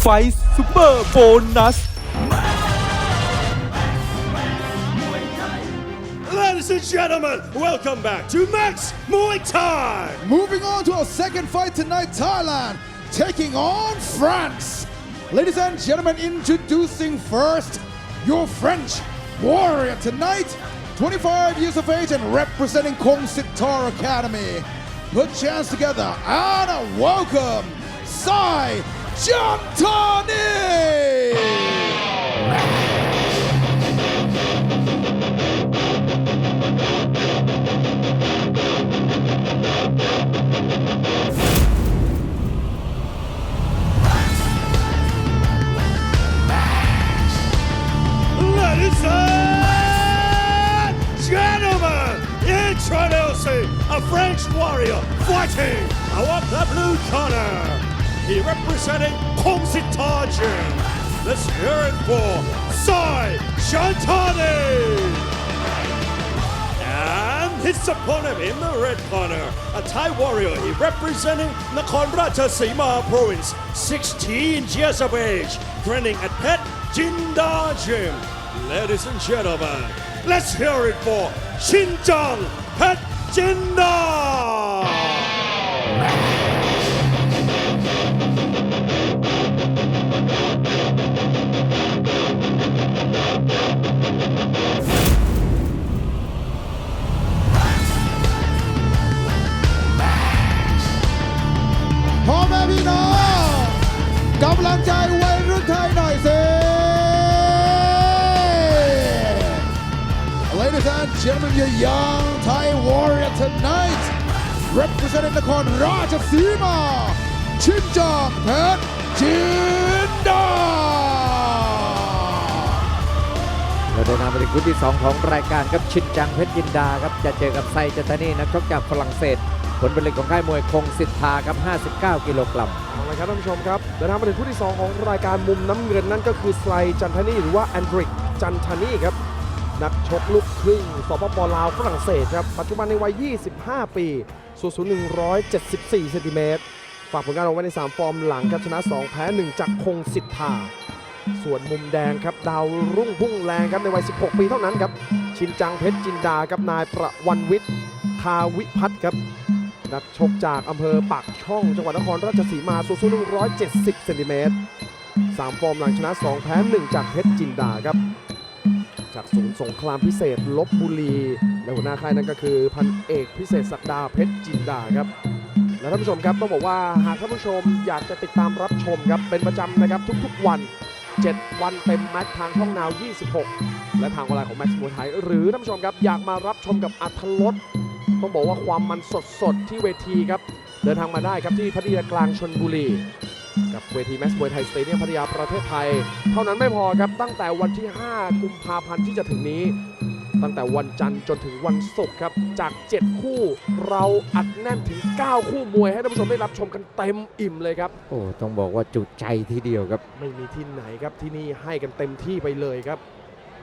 ไฟซูเปอร์โบนัส Ladies and gentlemen, welcome back to Max Muay Thai. Moving on to our second fight tonight, Thailand taking on France. Ladies and gentlemen, introducing first your French warrior tonight, 25 years of age and representing Kong Sitar Academy. Put chance together and a welcome, Sai Jantani! Ladies and gentlemen, introducing a French warrior fighting our the blue corner. He representing Kong Sitajin. Let's hear it for Sai Shantani. And his opponent in the red corner, a Thai warrior. He representing Nakhon Ratchasima province, 16 years of age, training at Pet Jinda Gym. Ladies and gentlemen, let's hear it for Shinjang Pet Jinda. Gentlemen, your young Thai warrior tonight, representing the Nakhon Ratchasima, Chimjang Pet Jinda. เราเดินทางมาถึงคู่ที่ 2 ของรายการครับชินจังเพชรยินดาครับจะเจอกับไซจัตานีนักชกจากฝรั่งเศส ผลผลิตของค่ายมวยคงสิทธาครับ 59 กิโลกรัม เอาละครับท่านผู้ชมครับเดินทางมาถึงคู่ที่ 2 ของรายการมุมน้ำเงินนั่นก็คือไซจันทนีหรือว่าแอนดริกจันทนีครับ นักชกลูกครึ่งสปปลาวฝรั่งเศสครับ ปัจจุบันในวัย 25 ปีสูงสูง174เซนติเมตรฝากผลงานเอาไว้ใน 3 ฟอร์มหลังครับชนะ 2 แพ้ 1 จากคงสิทธา ส่วนมุมแดงครับ ดาวรุ่งพุ่งแรงครับในวัย 16 ปีเท่านั้นครับ ชินจังเพชรจินดาครับนายประวันวิทย์ทาวิพัฒน์ครับ นักชกจากอำเภอปากช่อง จังหวัดนครราชสีมาสูงสุด170เซนติเมตรสามฟอร์มหลังชนะ 2 แพ้ 1 จากเพชรจินดาครับ จากศูนย์สงครามพิเศษลบบุรี และหัวหน้าค่ายนั่นก็คือพันเอกพิเศษศักดาเพชรจินดาครับ และท่านผู้ชมครับต้องบอกว่าหากท่านผู้ชมอยากจะติดตามรับชมครับเป็นประจำนะครับทุกๆวัน 7 วันเต็มแม็กซ์ทางช่องนาว 26 และทางออนไลน์ของแม็กซ์มวยไทยหรือท่านผู้ชมครับอยากมารับชมกับอัธรสต้องบอกว่าความมันสดๆที่เวทีครับเดินทางมาได้ครับที่พัทยากลางชนบุรี กับเวทีแม็กซ์มวยไทยสเตเดียมพัทยาประเทศไทย เท่านั้นไม่พอครับตั้งแต่วันที่ 5 กุมภาพันธ์ที่จะถึงนี้ ตั้งแต่วันจันทร์จนถึงวันศุกร์ครับ จาก 7 คู่เราอัดแน่นถึง 9 คู่มวยให้ท่านผู้ชมได้รับชมกันเต็มอิ่มเลยครับ โอ้ต้องบอกว่าจุใจทีเดียวครับ ไม่มีที่ไหนครับที่นี่ให้กันเต็มที่ไปเลยครับ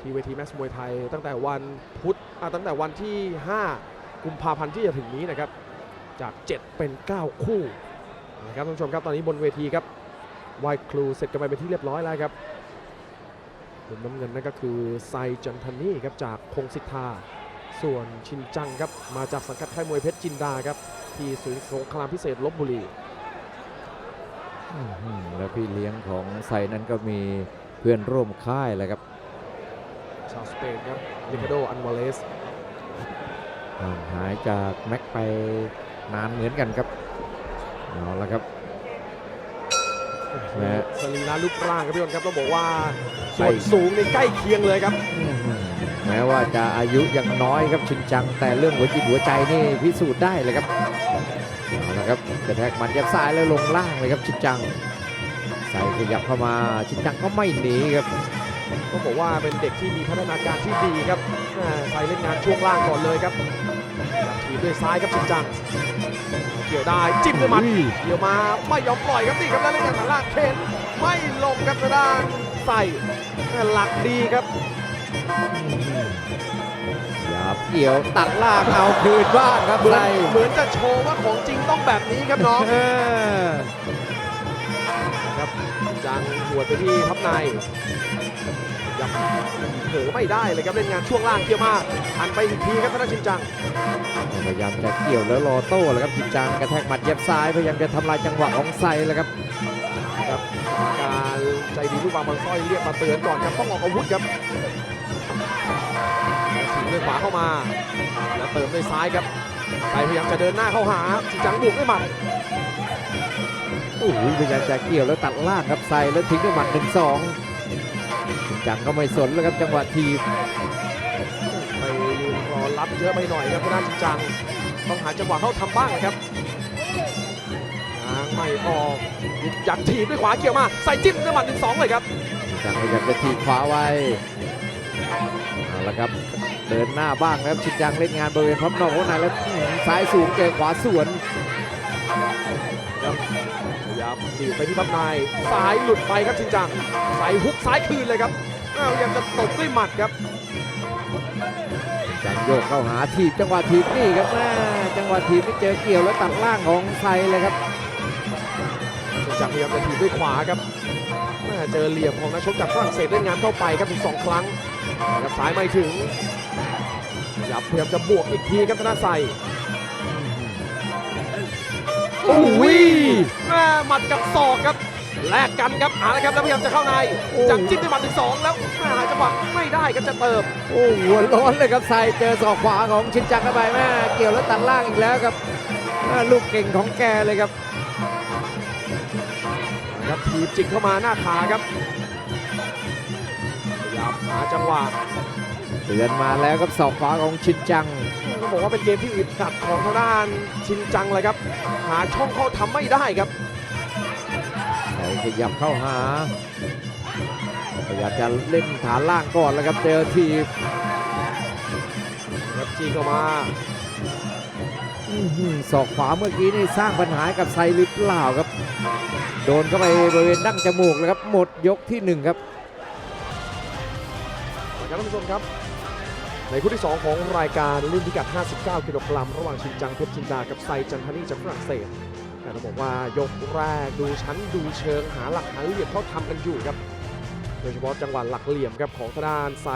ที่เวทีแม็กซ์มวยไทย ตั้งแต่วันพุธอะตั้งแต่วันที่ 5 กุมภาพันธ์ที่จะถึงนี้นะครับจาก 7 เป็น 9 คู่นะครับท่านผู้ชมครับตอนนี้บนเวทีครับ ไหวครูเสร็จกันไปเป็นที่เรียบร้อยแล้วครับมุมน้ำเงินนั่นก็คือไซจันทนีครับจากพงศิทธา ส่วนชินจังครับมาจากสังกัดค่ายมวยเพชรจินดาครับที่ศูนย์สงครามพิเศษลบบุรีอื้อหือแล้วพี่เลี้ยงของไซนั้นก็มีเพื่อนร่วมค่ายแหละครับ ชาวสเปนครับริคาโด อันวาเลสห่างหายจากแม็กไปนานเหมือนกันครับ เอาละครับแหม่ สรีระรูปร่างครับพี่บอลครับต้องบอกว่าใช่ส่วนสูงในใกล้เคียงเลยครับอื้อหือแม้ว่าจะอายุยังน้อยครับชินจัง แต่เรื่องหัวจิตหัวใจนี่พิสูจน์ได้เลยครับเอาละครับกระแทกหมันยับซ้ายแล้วลงล่างเลยครับชินจัง ใส่ขยับเข้ามาชินจังก็ไม่หนีครับต้องบอกว่าเป็นเด็กที่มีพัฒนาการที่ดีครับแม่ใส่เล่นงานช่วงล่างก่อนเลยครับถี บด้วยซ้ายครับชินจัง เกี่ยวได้จิ้มด้วยหมัดเกี่ยวมาไม่ยอมปล่อยครับนี่ครับแล้วเล่นงานฐานล่างเข็นไม่ลงครับทางด้านใส่แม่หลักดีครับหยาบเกี่ยวตัดล่างเอาคืนบ้างครับเหมือนไล่เหมือนจะโชว์ว่าของจริงต้องแบบนี้ครับน้องเออครับครับจางหัวดไปที่ทับใน ยังเผลอไม่ได้เลยครับเล่นงานช่วงล่างเกี่ยวมากหันไปอีกทีครับธนาชินจังพยายามจะเกี่ยวแล้วรอโต้แล้วครับชินจังกระแทกหมัดเย็บซ้ายพยายามจะทำลายจังหวะของไซแล้วครับครับการใจดีลูกบางบางสร้อยเรียกมาเตือนก่อนครับต้องออกอาวุธครับถีบด้วยขวาเข้ามา แล้วเติมด้วยซ้ายครับไซพยายามจะเดินหน้าเข้าหาชินจังบวกด้วยหมัดโอ้โหพยายามจะเกี่ยวแล้วตัดล่างครับไซแล้วทิ้งด้วยหมัดหนึ่งสองชิน จังก็ไม่สนแล้วครับจังหวะทีบไปยืนรอรับเยอะไปหน่อยครับทางด้านชินจังต้องหาจังหวะเข้าทำบ้างนะครับทางไม่ออกอยากถีบด้วยขวาเกี่ยวมา ใส่จิ้มด้วยหมัดหนึ่งสองเลยครับชินจังพยายามจะทีบขวาไว้เอาละครับเดินหน้าบ้างนะครับชินจังเล่นงานบริเวณพร้อมนอกหัวในแล้วอื้อหือซ้ายสูงเจอขวาสวนครับพยายามดีดไปที่พับในซ้ายหลุดไปครับชินจังใส่ฮุกซ้ายคืนเลยครับ อ้าวพยายามจะตบด้วยหมัดครับจังโยกเข้าหาทีบจังหวะทีบนี่ครับแม่จังหวะทีบนี่เจอเกี่ยวแล้วตัดล่างของไซเลยครับชินจังพยายามจะถีบด้วยขวาครับแม่เจอเหลี่ยมของนักชกจากฝรั่งเศสเล่นงานเข้าไปครับถึงสองครั้งครับซ้ายไม่ถึงพยายามพยายามจะบวกอีกทีครับธนาไซโอ้ยแม่หมัดกับศอกครับ แลกกันครับเอาละครับแล้วพยายามจะเข้าในจังจิ้มด้วยหมัดถึงสองแล้วแม่หาจังหวะไม่ได้ก็จะเติมโอ้หัวร้อนเลยครับไซเจอศอกขวาของชินจังเข้าไปแม่เกี่ยวแล้วตัดล่างอีกแล้วครับแม่ลูกเก่งของแกเลยครับครับทีบจิกเข้ามาหน้าขาครับพยายามหาจังหวะเตือนมาแล้วครับศอกขวาของชินจังต้องบอกว่าเป็นเกมที่อึดอัดของทางด้านชินจังเลยครับ หาช่องเข้าทำไม่ได้ครับไซ ขยับเข้าหาพยายามจะเล่นฐานล่างก่อนแล้วครับเจอทีบครับจีเข้ามาอื้อหือศอกขวาเมื่อกี้นี่สร้างปัญหากับไซหรือเปล่าครับ โดนเข้าไปบริเวณดั้งจมูกเลยครับ หมดยกที่หนึ่งครับครับท่านผู้ชมครับ ในคู่ที่ 2 ของรายการรุ่นพิกัด 59 กิโลกรัม ระหว่างชินจังเพชรจินดา กับไซจันทานีจากฝรั่งเศส ต่ต้องบอกว่ายกแรกดูชั้นดูเชิงหาหลักหาเหลี่ยมเขาทำกันอยู่ครับโดยเฉพาะจังหวะหลักเหลี่ยมครับของทางด้านไซ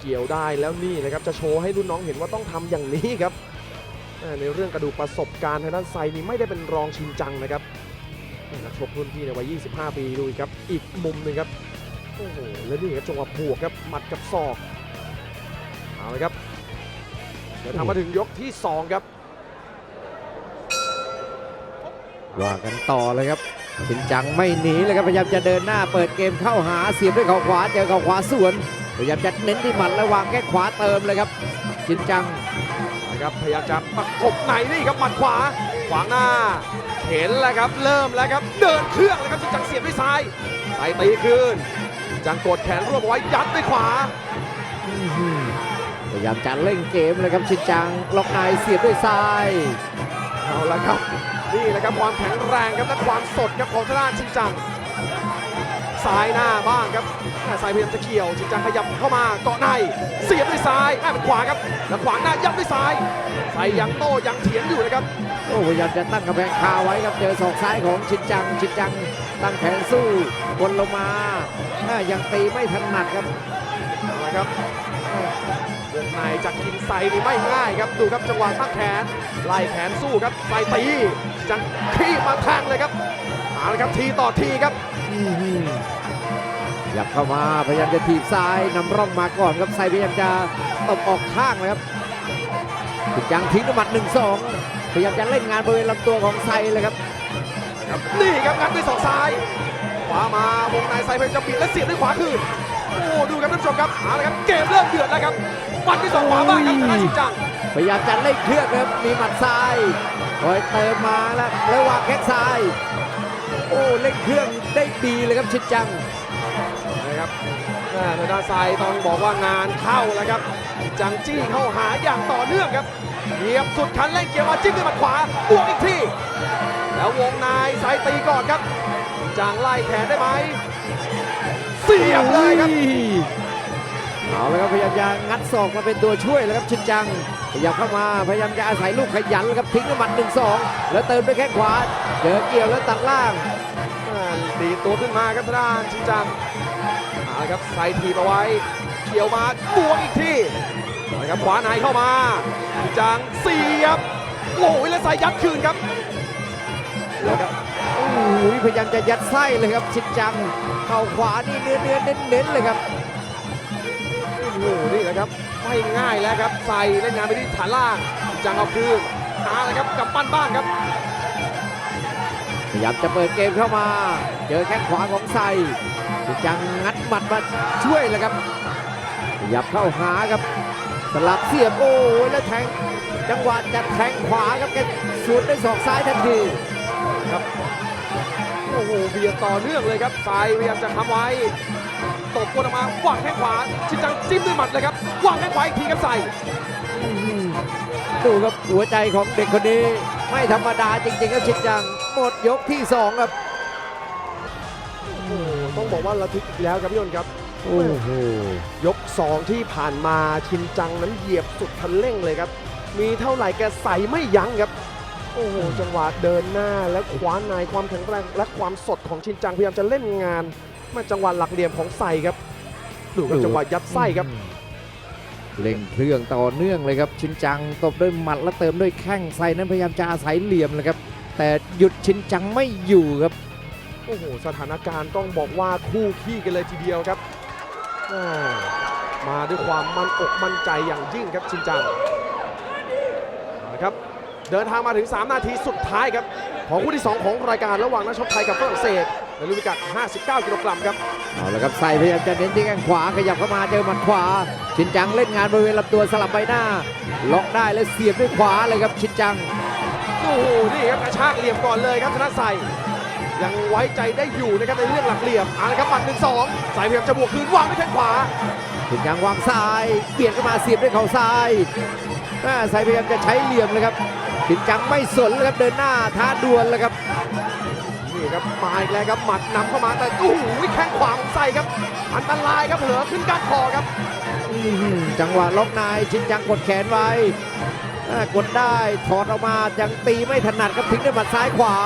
เกี่ยวได้แล้วนี่นะครับจะโชว์ให้รุ่นน้องเห็นว่าต้องทำอย่างนี้ครับในเรื่องกระดูกประสบการณ์ทางด้านไซนี่ไม่ได้เป็นรองชินจังนะครับนักชกรุ่นพี่ในวัย 25 ปีดูครับ อีกมุมหนึ่งครับ โอ้โห แล้วนี่ครับจังหวะบวกครับ หมัดกับศอก เอาเลยครับ เดี๋ยวทำมาถึงยกที่ 2 ครับ ว่ากันต่อเลยครับชินจังไม่หนีเลยครับพยายามจะเดินหน้าเปิดเกมเข้าหาเสียบด้วยเข่าขวาเจอเข่าขวาสวนพยายามจะเน้นที่หมัดและวางแค่ขวาเติมเลยครับชินจังนะครับพยายามจะประกบในนี่ครับหมัดขวาขวางหน้า เห็นแล้วครับเริ่มแล้วครับเดินเครื่องแล้วครับจิงจังเสียบด้วยซ้ายใส่ตีคืนจังกดแขนรวบเอาไว้ยัดด้วยขวาพยายามจะเล่นเกมเลยครับชินจังล็อกในเสียบด้วยซ้ายเอาละครับ นี่แหละครับความแข็งแรงครับและความสดครับของทางด้านชิงจังซ้ายหน้าบ้างครับแม่ซ้ายพยายามจะเกี่ยวชิงจังขยับเข้ามาเกาะในเสียบด้วยซ้ายแม่เป็นขวาครับแล้วขวางหน้ายัดด้วยซ้ายใส่ยังโต้ยังเถียงอยู่นะครับโอ้พยายามจะตั้งกำแพงคาไว้ครับเจอศอกซ้ายของชินจังชินจังตั้งแขนสู้บนลงมาแม่ยังตีไม่ถนัดครับเอาละครับวงใน จากกินไซนี่ไม่ง่ายครับดูครับจังหวะตั้งแขนไล่แขนสู้ครับไซตีจังขี้มาแทงเลยครับเอาละครับทีต่อทีครับหยับเข้ามาพยายามจะถีบซ้ายนำร่องมาก่อนครับไซพยายามจะตบออกข้างเลยครับชินจังทิ้งด้วยหมัดหนึ่งสองพยายามจะเล่นงานบริเวณลำตัวของไซเลยครับนี่ครับงัดด้วยศอกซ้ายขวามาวงในไซเพยายามจะบิดและเสียบด้วยขวาคืนโอ้ดูครับท่านผู้ชมครับเอาละครับเกมเริ่มเดือดแล้วครับ ฟันด้วยศอกขวาบ้างครับธนาชินจังพยายามจะเล่นเครื่องครับมีหมัดซ้ายคอยเติมมาแล้วแล้ววางแข้งซ้าย โอ้เล่นเครื่องได้ดีเลยครับชินจังนะครับแม่ทางด้านซ้ายต้องบอกว่างานเข้าแล้วครับ จังจี้เข้าหาอย่างต่อเนื่องครับเหยียบสุดคันเร่งเกียร์มาจิ้มด้วยหมัดขวาบวกอีกทีแล้ววงในสายตีก่อนครับจางไล่แขนได้ไหมเสียบเลยครับ เอาเลยครับพยายามจะงัดศอกมาเป็นตัวช่วยแล้วครับชินจังพยายามเข้ามาพยายามจะอาศัยลูกขยันแล้วครับทิ้งด้วยหมัดหนึ่งสองแล้วเติมด้วยแข้งขวาเจอเกี่ยวแล้วตัดล่างอ่าดีดตัวขึ้นมาครับทางด้านชินจังเอาละครับใส่ทีบเอาไว้เกี่ยวมาบวกอีกทีเอาละครับขวาในเข้ามาชินจังเสียบโอ้ยแล้วใส่ยัดคืนครับแล้วครับโอ้โหพยายามจะยัดไส้เลยครับชินจังเข่าขวานี่เนื้อเนื้อเน้นเน้นๆเลยครับโอ้โหนี่แหละครับ ไม่ง่ายแล้วครับ ใส่เล่นงานไปที่ฐานล่างชินจังเอาคืนเอาละครับกำปั้นบ้างครับ พยายามจะเปิดเกมเข้ามา เจอแข้งขวาของไซชินจังงัดหมัดมาช่วยเลยครับขยับเข้าหาครับ สลับเสียบโอ้ยแล้วแทงจังหวะจะแทงขวาครับแกสวนด้วยศอกซ้ายทันทีโอ้โหเบียดต่อเนื่องเลยครับซ้ายพยายามจะทำไว้ ตบกวนออกมาวางแข้งขวา ชินจังจิ้มด้วยหมัดเลยครับวางแข้งขวาอีกทีครับใส่ดูครับหัวใจของเด็กคนนี้ไม่ธรรมดาจริงๆครับชินจังหมดยกที่สองครับโอ้โหต้องบอกว่าระทึกอีกแล้วครับพี่ยนต์ครับโอ้โหยก2ที่ผ่านมาชินจังนั้นเหยียบสุดคันเร่งเลยครับ มีเท่าไหร่แกใส่ไม่ยั้งครับโอ้โหจังหวะเดินหน้าและคว้าในความแข็งแรงและความสดของชินจังพยายามจะเล่นงานมา จังหวะหลักเหลี่ยมของใส่ครับดูครับจังหวะยัดไส้ครับเร่งเครื่องต่อเนื่องเลยครับ ชินจังตบด้วยหมัดและเติมด้วยแข้งไซนั้นพยายามจะอาศัยเหลี่ยมเลยครับ แต่หยุดชินจังไม่อยู่ครับโอ้โหสถานการณ์ต้องบอกว่าคู่ขี้กันเลยทีเดียวครับอ่ามาด้วยความมั่นอกมั่นใจอย่างยิ่งครับชินจังเอาละครับเดินทางมาถึง 3 นาทีสุดท้ายครับ ของคู่ที่ 2 ของรายการระหว่างนักชกไทยกับฝรั่งเศส ในรุ่นพิกัด 59 กิโลกรัมครับ เอาละครับไซพยายามจะเน้นที่แข้งขวาขยับเข้ามาเจอหมัดขวา ชินจังเล่นงานบริเวณลำตัวสลับใบหน้า ล็อกได้และเสียบด้วยขวาเลยครับชินจัง โอ้โห นี่ครับกระชากเหลี่ยมก่อนเลยครับธนใส่ยังไว้ใจได้อยู่นะครับในเรื่องหลักเหลี่ยมเอาละครับหมัดหนึ่งสองใส่พยายามจะบวกคืนวางด้วยแข้งขวาชินจังวางซ้ายเบียดเข้ามาเสียบด้วยเข่าซ้ายแม่ไซพยายามจะใช้เหลี่ยมเลยครับชินจังไม่สนเลยครับเดินหน้าท้าดวลเลยครับนี่ ครับมาอีกแล้วครับหมัดนำเข้ามาแต่โอ้โหแข้งขวาของใส่ครับ อันตรายครับเผลอขึ้นก้านคอครับอื้อหือจังหวะล็อกนายชินจังกดแขนไว้อ่ากดได้ถอดออกมายังตีไม่ถนัดครับทิ้งด้วยหมัดซ้ายขวา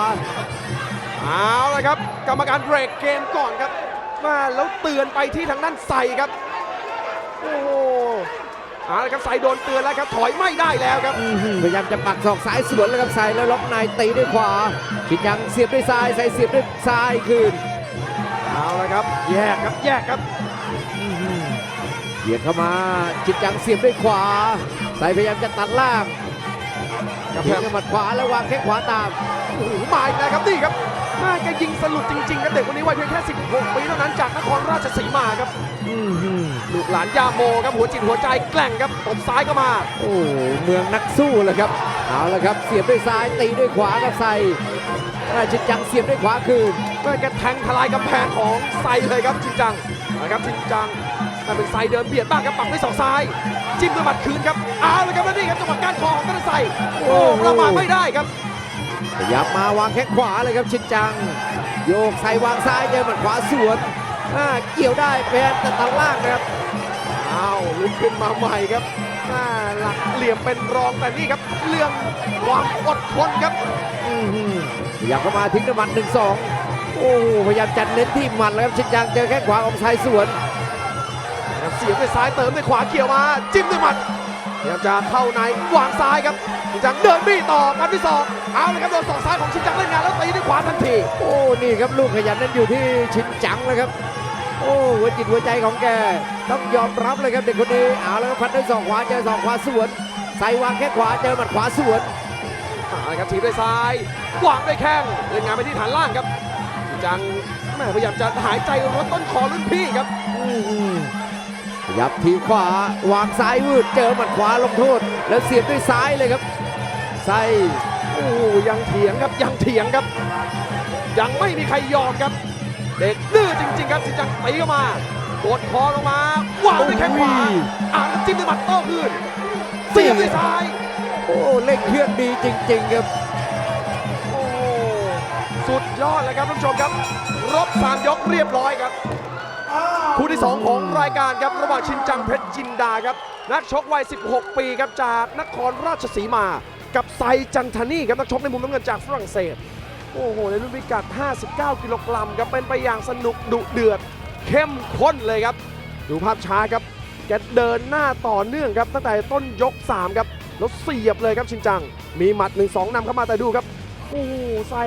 เอาละครับ กรรมการเบรกเกมก่อนครับมาแล้วเตือนไปที่ทางด้านใส่ครับโอ้โห เอาละครับใส่โดนเตือนแล้วครับถอยไม่ได้แล้วครับอื้อหือพยายามจะปักศอกซ้ายสวนแล้วครับใส่แล้วล็อกนายตีด้วยขวาชินจังเสียบด้วยซ้ายใส่เสียบด้วยซ้ายคืนเอาละครับ แยกครับแยกครับเบียดเข้ามาชินจังเสียบด้วยขวา ใส่พยายามจะตัดล่างกระทิ้แพงงด้วยหมัดขวาแล้ววางแข้งขวาตาม โอ้โหมาอีกแล้วครับนี่ครับน่าแกยิงสลุดจริงๆครับเด็กคนนี้วัยเพียงแค่ 16 ปีเท่านั้นจากนครราชสีมาครับอื้อหือลูกหลานยาโมครับหัวจิตหัวใจแกล่งครับตบซ้ายเข้ามา โอ้โหเมืองนักสู้เลยครับเอาละครับเสียบด้วยซ้ายตีด้วยขวากับใส่อ่าชินจังเสียบด้วยขวาคืนเมื่อแกแทงทลายกำแพงของไซเลยครับชินจังนะครับชินจังแต่เป็นไซเดินเบียดบ้างครับปักด้วยศอกซ้ายจิ้มด้วยหมัดคืนครับเอาเลยครับแล้วนี่ครับจังหวะก้านคอของธนไซโอ้ประมาทไม่ได้ครับ ขยับมาวางแข้งขวาเลยครับชินจัง โยกใส่วางซ้ายเจอหมัดขวาสวนเกี่ยวได้พยายามจะตัดล่างครับอ้าวลุกขึ้นมาใหม่ครับหน้าหลักเหลี่ยมเป็นรองแต่นี่ครับ เรื่องความอดทนครับอื้อหือขยับเข้ามาทิ้งด้วยหมัดหนึ่งสองโอ้พยายามจัดเน้นที่หมัดแล้วครับชินจังเจอแข้งขวาของไซสวน เสียบด้วยซ้ายเติมด้วยขวาเกี่ยวมา จิ้มด้วยหมัด พยายามจะเข้าในวางซ้ายครับชินจังเดินบี้ต่อกันที่สองเอาเลยครับโดนศอกซ้ายของชินจังเล่นงานแล้วตีด้วยขวาทันทีโอ้นี่ครับลูกขยันนั้นอยู่ที่ชินจังเลยครับ โอ้หัวจิตหัวใจของแกต้องยอมรับเลยครับเด็กคนนี้เอาแล้วก็พันด้วยศอกขวาเจอศอกขวาสวนใส่วางแข้งขวาเจอหมัดขวาสวนเอาละครับถีบด้วยซ้ายวางด้วยแข้งเล่นงานไปที่ฐานล่างครับชินจังแม่พยายามจะหายใจรถต้นคอรุ่นพี่ครับข ยับทีขวาวางซ้ายวืดเจอหมัดขวาลงโทษ แล้วเสียบด้วยซ้ายเลยครับใส่โอ้ยังเถียงครับยังเถียงครับ ยังไม่มีใครยอมครับ เด็กดื้อจริง ๆ ครับชินจังตีเข้ามากดคอลงมาวางด้วยแข้งขวาอ่านแล้วจิ้มด้วยหมัดโต้คืนเสียบด้วยซ้ายโอ้เล่นเครื่องดีจริง ๆ ครับ โอ้สุดยอดเลยครับท่านผู้ชมครับ รบสามยกเรียบร้อยครับ คู่ที่ 2 ของรายการครับระหว่างชินจังเพชรจินดาครับนักชกวัย 16 ปีครับจากนครราชสีมา กับไซจันทนี่ครับนักชกในมุมน้ำเงินจากฝรั่งเศส โอ้โหในรุ่นพิกัด 59 กิโลกรัมครับเป็นไปอย่างสนุกดุเดือด เข้มข้นเลยครับ ดูภาพช้าครับ แกเดินหน้าต่อเนื่องครับตั้งแต่ต้นยก 3 ครับแล้วเสียบเลยครับชินจัง มีหมัด 1-2นำเข้ามาแต่ดูครับโอ้โหใส่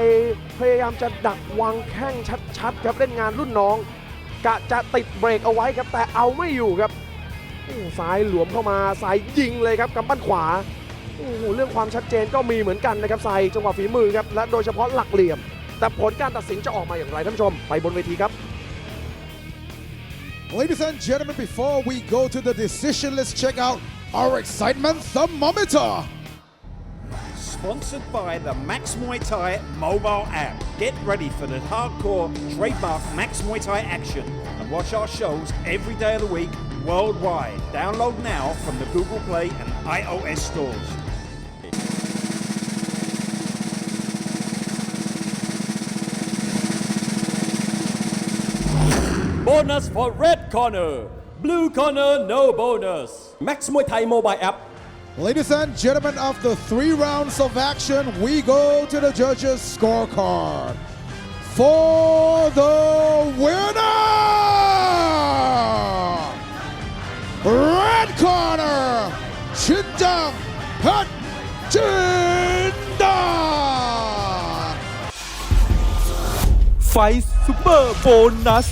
พยายามจะดักวางแข้งชัดๆครับเล่นงานรุ่นน้อง กะจะติดเบรกเอาไว้ครับ แต่เอาไม่อยู่ครับโอ้โหซ้ายหลวมเข้ามาซ้ายยิงเลยครับกำปั้นขวาโอ้โหเรื่องความชัดเจนก็มีเหมือนกันนะครับใส่จังหวะฝีมือครับและโดยเฉพาะหลักเหลี่ยม แต่ผลการตัดสินจะออกมาอย่างไรท่านผู้ชม ไปบนเวทีครับ Ladies and gentlemen, before we go to the decision, let's check out our excitement thermometer. Sponsored by the Max Muay Thai mobile app. Get ready for the hardcore trademark Max Muay Thai action and watch our shows every day of the week worldwide. Download now from the Google Play and iOS stores. bonus for red corner blue corner no bonus Max Muay Thai mobile app Ladies and gentlemen, after three rounds of action, we go to the judges' scorecard. For the winner, red corner, Chinjang Pat Jinda. ไฟซูเปอร์โบนัส